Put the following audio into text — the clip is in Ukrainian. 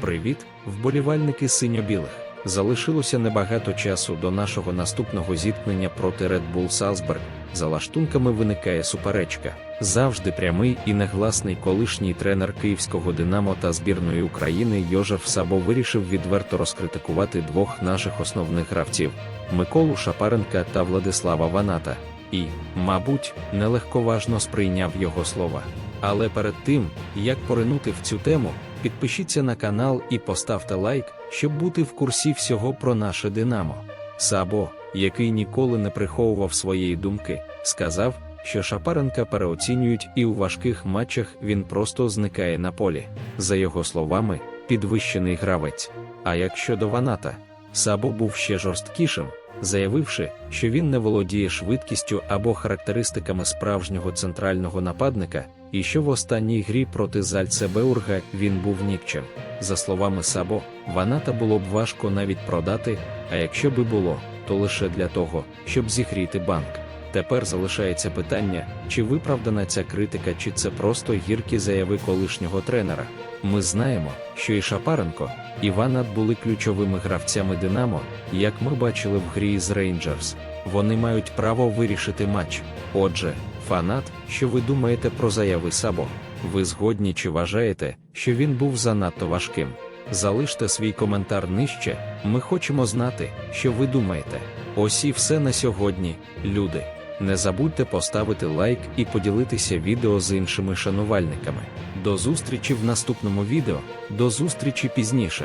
Привіт, вболівальники синьо-білих. Залишилося небагато часу до нашого наступного зіткнення проти Red Bull Salzburg. За лаштунками виникає суперечка. Завжди прямий і негласний колишній тренер київського Динамо та збірної України Йожеф Сабо вирішив відверто розкритикувати двох наших основних гравців Миколу Шапаренка та Владислава Ваната. І, мабуть, нелегковажно сприйняв його слова. Але перед тим, як поринути в цю тему, підпишіться на канал і поставте лайк, щоб бути в курсі всього про наше Динамо. Сабо, який ніколи не приховував своєї думки, сказав, що Шапаренка переоцінюють і у важких матчах він просто зникає на полі. За його словами, підвищений гравець. А як щодо Ваната, Сабо був ще жорсткішим, заявивши, що він не володіє швидкістю або характеристиками справжнього центрального нападника, і що в останній грі проти Зальцебеурга він був нікчем. За словами Сабо, Ваната було б важко навіть продати, а якщо би було, то лише для того, щоб зігріти банк. Тепер залишається питання, чи виправдана ця критика, чи це просто гіркі заяви колишнього тренера. Ми знаємо, що і Шапаренко, і Ванат були ключовими гравцями Динамо, як ми бачили в грі з Рейнджерс. Вони мають право вирішити матч. Отже, фанат, що ви думаєте про заяви Сабо? Ви згодні чи вважаєте, що він був занадто важким? Залиште свій коментар нижче. Ми хочемо знати, що ви думаєте. Ось і все на сьогодні, люди. Не забудьте поставити лайк і поділитися відео з іншими шанувальниками. До зустрічі в наступному відео, до зустрічі пізніше.